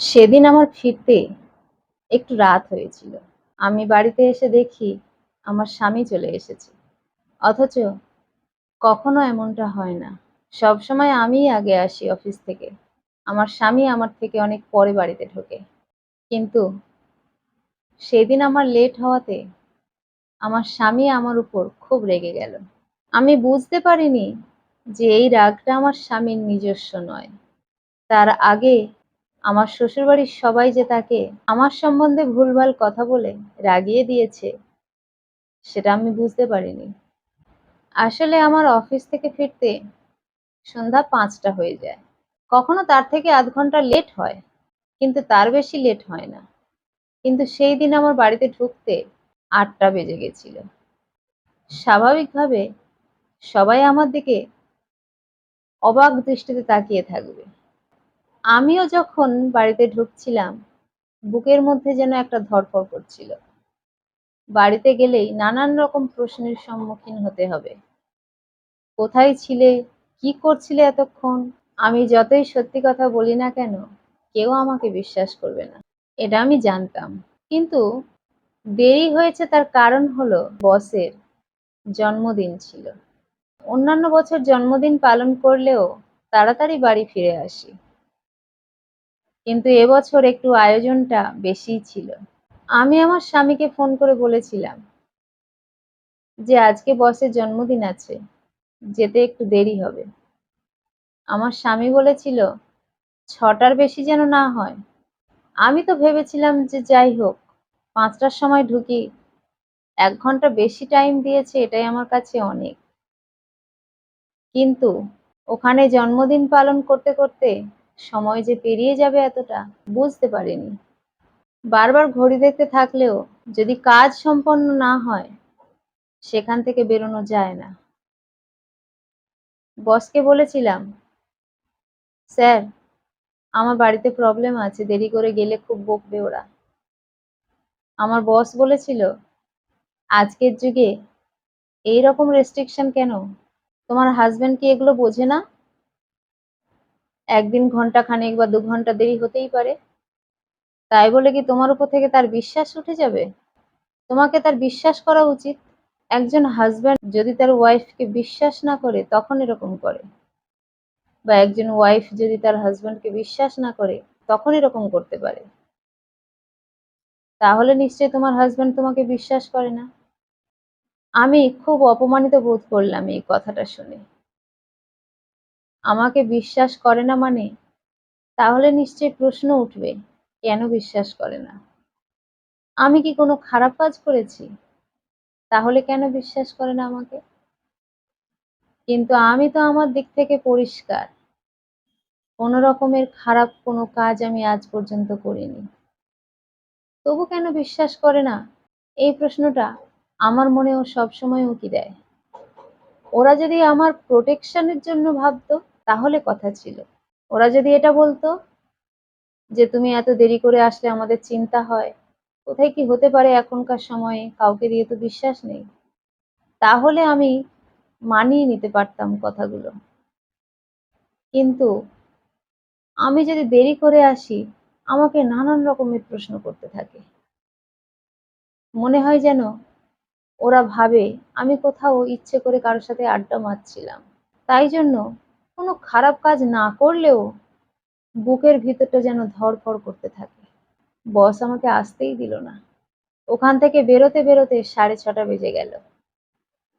সেদিন আমার ফিরতে একটু রাত হয়েছিল। আমি বাড়িতে এসে দেখি আমার স্বামী চলে এসেছে। অথচ কখনো এমনটা হয় না। সব সময় আমিই আগে আসি অফিস থেকে। আমার স্বামী আমার থেকে অনেক পরে বাড়িতে ঢোকে। কিন্তু সেদিন আমার লেট হওয়াতে আমার স্বামী আমার উপর খুব রেগে গেল। আমি বুঝতে পারিনি যে এই রাগটা আমার স্বামীর নিজস্ব নয়। তার আগে আমার শ্বশুরবাড়ির সবাই যে তাকে আমার সম্বন্ধে ভুলভাল কথা বলে রাগিয়ে দিয়েছে, সেটা আমি বুঝতে পারিনি। আসলে আমার অফিস থেকে ফিরতে সন্ধ্যা পাঁচটা হয়ে যায়। কখনো তার থেকে আধ ঘণ্টা লেট হয়, কিন্তু তার বেশি লেট হয় না। কিন্তু সেই দিন আমার বাড়িতে ঢুকতে আটটা বেজে গেছিল। স্বাভাবিকভাবে সবাই আমার দিকে অবাক দৃষ্টিতে তাকিয়ে থাকবে। আমিও যখন বাড়িতে ঢুকছিলাম, বুকের মধ্যে যেন একটা ধরফর করছিল। বাড়িতে গেলেই নানান রকম প্রশ্নের সম্মুখীন হতে হবে। কোথায় ছিলে? কি করছিলে এতক্ষণ? আমি যতই সত্যি কথা বলি না কেন, কেউ আমাকে বিশ্বাস করবে না। এটা আমি জানতাম। কিন্তু দেরি হয়েছে তার কারণ হলো বসের জন্মদিন ছিল। অন্যান্য বছর জন্মদিন পালন করলেও তাড়াতাড়ি বাড়ি ফিরে আসি। কিন্তু এবছর একটু আয়োজনটা বেশিই ছিল। আমি আমার স্বামীকে ফোন করে বলেছিলাম যে, আজকে বসের জন্মদিন আছে, যেতে একটু দেরি হবে। আমার স্বামী বলেছিল, ছটার বেশি যেন না হয়। আমি তো ভেবেছিলাম যে, যাই হোক, পাঁচটার সময় ঢুকি। এক ঘণ্টা বেশি টাইম দিয়েছে, এটাই আমার কাছে অনেক। কিন্তু ওখানে জন্মদিন পালন করতে করতে সময় যে পেরিয়ে যাবে এতটা, বুঝতে পারিনি। বারবার ঘড়ি দেখতে থাকলেও যদি কাজ সম্পন্ন না হয়, সেখান থেকে বেরোনো যায় না। বসকে বলেছিলাম, স্যার, আমার বাড়িতে প্রবলেম আছে, দেরি করে গেলে খুব বকবে ওরা। আমার বস বলেছিল, আজকের যুগে এই রকম রেস্ট্রিকশন কেন? তোমার হাজবেন্ড কি এগুলো বোঝে না? একদিন ঘণ্টা খানেক বা দু ঘণ্টা দেরি হতেই পারে। তাই বলে কি তোমার উপর থেকে তার বিশ্বাস উঠে যাবে? তোমাকে তার বিশ্বাস করা উচিত। একজন হাজব্যান্ড যদি তার ওয়াইফকে বিশ্বাস না করে, তখন এরকম করে। বা একজন ওয়াইফ যদি তার হাজব্যান্ডকে বিশ্বাস না করে, তখন এরকম করতে পারে। তাহলে নিশ্চয়ই তোমার হাজব্যান্ড তোমাকে বিশ্বাস করে না। আমি খুব অপমানিত বোধ করলাম এই কথাটা শুনে। আমাকে বিশ্বাস করে না মানে? তাহলে নিশ্চয়ই প্রশ্ন উঠবে, কেন বিশ্বাস করে না? আমি কি কোনো খারাপ কাজ করেছি? তাহলে কেন বিশ্বাস করে না আমাকে? কিন্তু আমি তো আমার দিক থেকে পরিষ্কার। কোনো রকমের খারাপ কোনো কাজ আমি আজ পর্যন্ত করিনি। তবু কেন বিশ্বাস করে না? এই প্রশ্নটা আমার মনেও সবসময় উঁকি দেয়। ওরা যদি আমার প্রোটেকশনের জন্য ভাবতো তাহলে কথা ছিল। ওরা যদি এটা বলতো যে, তুমি এত দেরি করে আসলে আমাদের চিন্তা হয়, কোথায় কি হতে পারে এখনকার সময়ে? কাউকে দিয়ে তো বিশ্বাস নেই। তাহলে আমি মানিয়ে নিতে পারতাম কথাগুলো। কিন্তু আমি যদি দেরি করে আসি, আমাকে নানান রকমের প্রশ্ন করতে থাকে। মনে হয় যেন ওরা ভাবে আমি কোথাও ইচ্ছে করে কারোর সাথে আড্ডা মারছিলাম। তাই জন্য কোনো খারাপ কাজ না করলেও বুকের ভিতরটা যেন ধড়ফড় করতে থাকে। বস আমাকে আসতেই দিল না। ওখান থেকে বেরোতে বেরোতে সাড়ে ছটা বেজে গেল।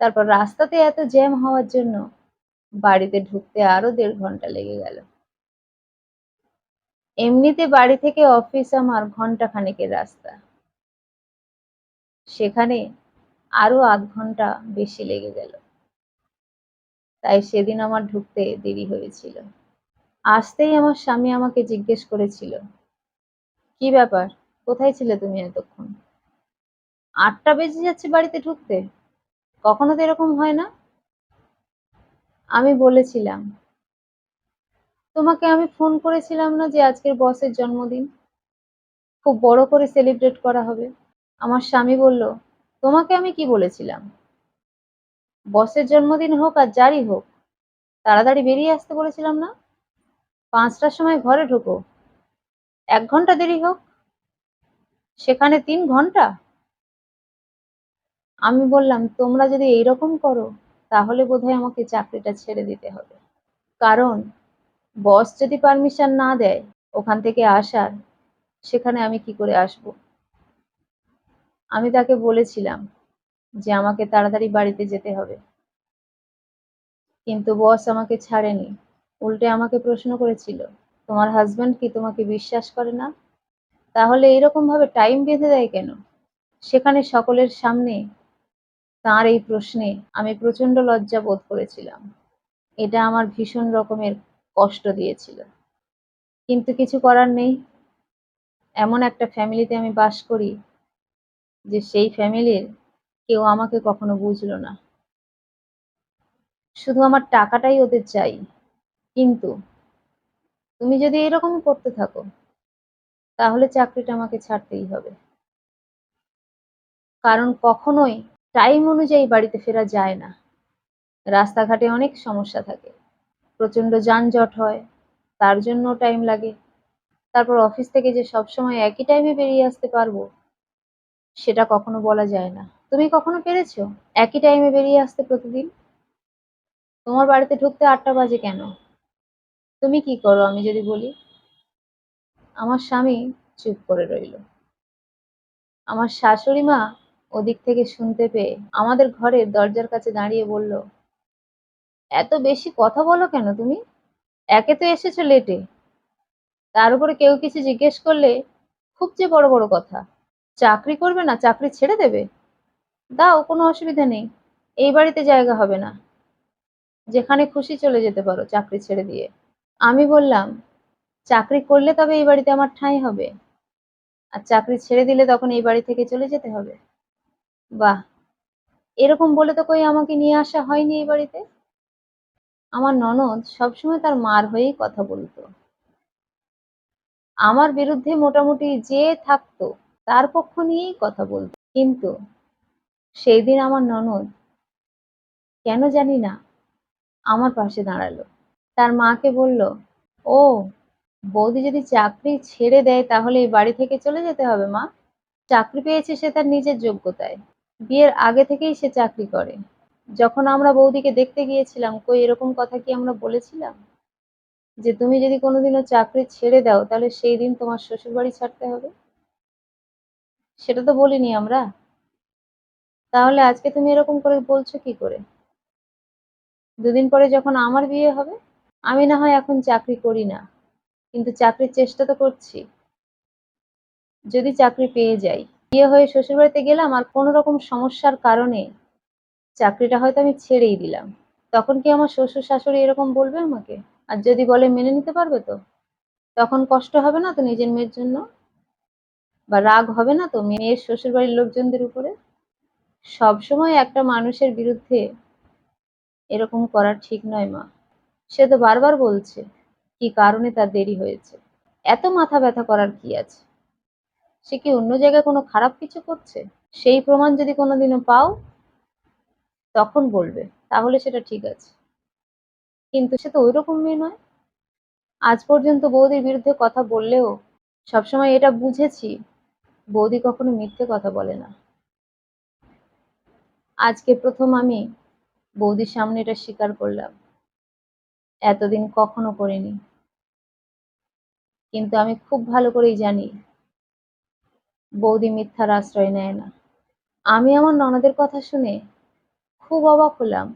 তারপর রাস্তাতে এত জ্যাম হওয়ার জন্য বাড়িতে ঢুকতে আরও দেড় ঘণ্টা লেগে গেল। এমনিতে বাড়ি থেকে অফিস আমার ঘণ্টা খানেকের রাস্তা। সেখানে আরও আধ ঘণ্টা বেশি লেগে গেল। তাই সেদিন আমার ঢুকতে দেরি হয়েছিল। আসতেই আমার স্বামী আমাকে জিজ্ঞেস করেছিল, কি ব্যাপার? কোথায় ছিলে তুমি এতক্ষণ? আটটা বেজে যাচ্ছে বাড়িতে ঢুকতে? কখনো তো এরকম হয় না? আমি বলেছিলাম, তোমাকে আমি ফোন করেছিলাম না যে আজকের বসের জন্মদিন? খুব বড় করে সেলিব্রেট করা হবে। আমার স্বামী বলল, তোমাকে আমি কি বলেছিলাম? বসের জন্মদিন হোক আর যারই হোক, তাড়াতাড়ি বেরিয়ে আসতে বলেছিলাম না? পাঁচটার সময় ঘরে ঢোকো। এক ঘণ্টা দেরি হোক। সেখানে তিন ঘণ্টা? আমি বললাম, তোমরা যদি এইরকম করো, তাহলে বোধহয় আমাকে চাকরিটা ছেড়ে দিতে হবে। কারণ, বস যদি পারমিশন না দেয় ওখান থেকে আসার, সেখানে আমি কি করে আসব? আমি তাকে বলেছিলাম যে আমাকে তাড়াতাড়ি বাড়িতে যেতে হবে। কিন্তু বস আমাকে ছাড়েনি। উল্টে আমাকে প্রশ্ন করেছিল, তোমার হাজবেন্ড কি তোমাকে বিশ্বাস করে না? তাহলে এরকম ভাবে টাইম বেঁধে দেয় কেন? সেখানে সকলের সামনে তার এই প্রশ্নে আমি প্রচণ্ড লজ্জা বোধ করেছিলাম। এটা আমার ভীষণ রকমের কষ্ট দিয়েছিল। কিন্তু কিছু করার নেই। এমন একটা ফ্যামিলিতে আমি বাস করি যে সেই ফ্যামিলির কেউ আমাকে কখনো বুঝলো না। শুধু আমার টাকাটাই ওদের চাই। কিন্তু তুমি যদি এরকম করতে থাকো, তাহলে চাকরিটা আমাকে ছাড়তেই হবে। কারণ কখনোই টাইম অনুযায়ী বাড়িতে ফেরা যায় না। রাস্তাঘাটে অনেক সমস্যা থাকে। প্রচণ্ড যানজট হয়, তার জন্য টাইম লাগে। তারপর অফিস থেকে যে সবসময় একই টাইমে বেরিয়ে আসতে পারব, সেটা কখনো বলা যায় না। তুমি কখনো পেরেছ? একই টাইমে বেরিয়ে আসতে প্রতিদিন? তোমার বাড়িতে ঢুকতে আটটা বাজে কেন? তুমি কি করো, আমি যদি বলি? আমার স্বামী চুপ করে রইল। আমার শাশুড়ি মা ওদিক থেকে শুনতে পেয়ে আমাদের ঘরের দরজার কাছে দাঁড়িয়ে বলল, এত বেশি কথা বলো কেন তুমি? একে তো এসেছ লেটে তার উপরে কেউ কিছু জিজ্ঞেস করলে খুব যে বড় বড় কথা। চাকরি করবে না, চাকরি ছেড়ে দেবে? দাও, কোনো অসুবিধা নেই। এই বাড়িতে জায়গা হবে না। যেখানে খুশি চলে যেতে পারো চাকরি ছেড়ে দিয়ে। আমি বললাম, চাকরি করলে তবে এই বাড়িতে আমার ঠাঁই হবে। আর চাকরি ছেড়ে দিলে তখন এই বাড়ি থেকে চলে যেতে হবে? বাহ! এরকম বলে তো কই আমাকে নিয়ে আসা হয়নি এই বাড়িতে? আমার ননদ সবসময় তার মার হয়েই কথা বলতো। আমার বিরুদ্ধে মোটামুটি যে থাকতো, তার পক্ষ নিয়েই কথা বলতো। কিন্তু সেই দিন আমার ননদ, কেন জানি না, আমার পাশে দাঁড়াল। তার মাকে বলল, ও, বৌদি যদি চাকরি ছেড়ে দেয় তাহলে এই বাড়ি থেকে চলে যেতে হবে মা। চাকরি পেয়েছে সে তার নিজের যোগ্যতায়। বিয়ের আগে থেকেই সে চাকরি করে। যখন আমরা বৌদিকে দেখতে গিয়েছিলাম, কই এরকম কথা কি আমরা বলেছিলাম? যে তুমি যদি কোনোদিনও চাকরি ছেড়ে দাও, তাহলে সেই দিন তোমার শ্বশুর বাড়ি ছাড়তে হবে? সেটা তো বলিনি আমরা। তাহলে আজকে তুমি এরকম করে বলছো কি করে? দুদিন পরে যখন আমার বিয়ে হবে, আমি না হয় এখন চাকরি করি না। কিন্তু চাকরির চেষ্টা তো করছি। যদি চাকরি পেয়ে যাই, বিয়ে হয়ে শ্বশুরবাড়িতে গেলাম আর কোনো রকম সমস্যার কারণে চাকরিটা হয়তো আমি ছেড়েই দিলাম। তখন কি আমার শ্বশুর শাশুড়ি এরকম বলবে আমাকে? আর যদি বলে মেনে নিতে পারবে তো? তখন কষ্ট হবে না তো নিজের মেয়ের জন্য? বা রাগ হবে না তো মেয়ের শ্বশুর বাড়ির লোকজনদের উপরে? সবসময় একটা মানুষের বিরুদ্ধে এরকম করা ঠিক নয় মা। সে তো বারবার বলছে, কি কারণে তার দেরি হয়েছে? এত মাথা ব্যথা করার কি আছে? সে কি অন্য জায়গায় কোনো খারাপ কিছু করছে? সেই প্রমাণ যদি কোনোদিনও পাও, তখন বলবে, তাহলে সেটা ঠিক আছে। কিন্তু সে তো ওই রকম মেয়ে নয়। আজ পর্যন্ত বৌদির বিরুদ্ধে কথা বললেও সবসময় এটা বুঝেছি, বৌদি কখনো মিথ্যে কথা বলে না। আজকে প্রথম আমি বৌদির সামনে এটা স্বীকার করলাম। এতদিন কখনো করিনি। কিন্তু আমি খুব ভালো করেই জানি, বৌদি মিথ্যার আশ্রয় নেয় না। আমি আমার ননদের কথা শুনে খুব অবাক হলাম।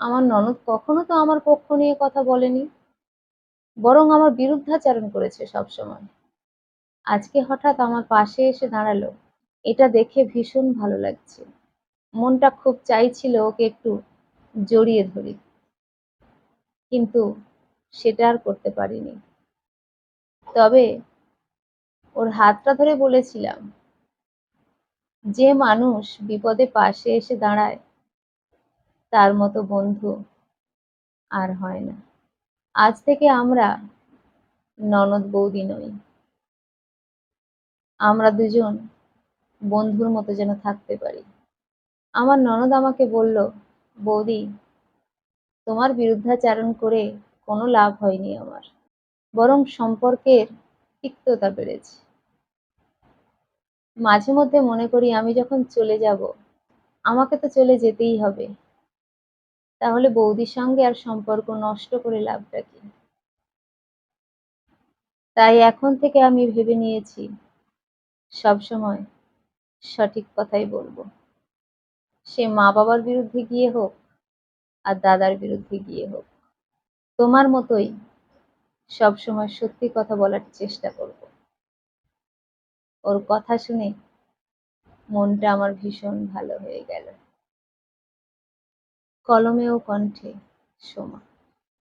আমার ননদ কখনো তো আমার পক্ষ নিয়ে কথা বলেনি, বরং আমার বিরুদ্ধাচারণ করেছে সবসময়। আজকে হঠাৎ আমার পাশে এসে দাঁড়াল। এটা দেখে ভীষণ ভালো লাগছে। মনটা খুব চাইছিল ওকে একটু জড়িয়ে ধরি। কিন্তু সেটা আর করতে পারিনি। তবে ওর হাতটা ধরে বলেছিলাম, যে মানুষ বিপদে পাশে এসে দাঁড়ায়, তার মতো বন্ধু আর হয় না। আজ থেকে আমরা ননদ বৌদি নই। আমরা দুজন বন্ধুর মতো যেন থাকতে পারি। আমার ননদ আমাকে বলল, বৌদি, তোমার বিরুদ্ধাচারণ করে কোনো লাভ হয়নি আমার, বরং সম্পর্কের তিক্ততা বেড়েছে। মাঝে মধ্যে মনে করি আমি যখন চলে যাব, আমাকে তো চলে যেতেই হবে। তাহলে বৌদির সঙ্গে আর সম্পর্ক নষ্ট করে লাভটা কি? তাই এখন থেকে আমি ভেবে নিয়েছি, সবসময় সঠিক কথাই বলব। সে মা বাবার বিরুদ্ধে গিয়ে হোক আর দাদার বিরুদ্ধে গিয়ে হোক, তোমার মতোই সবসময় সত্যি কথা বলার চেষ্টা করব। ওর কথা শুনে মনটা আমার ভীষণ ভালো হয়ে গেল। কলমে ও কণ্ঠে সোমা।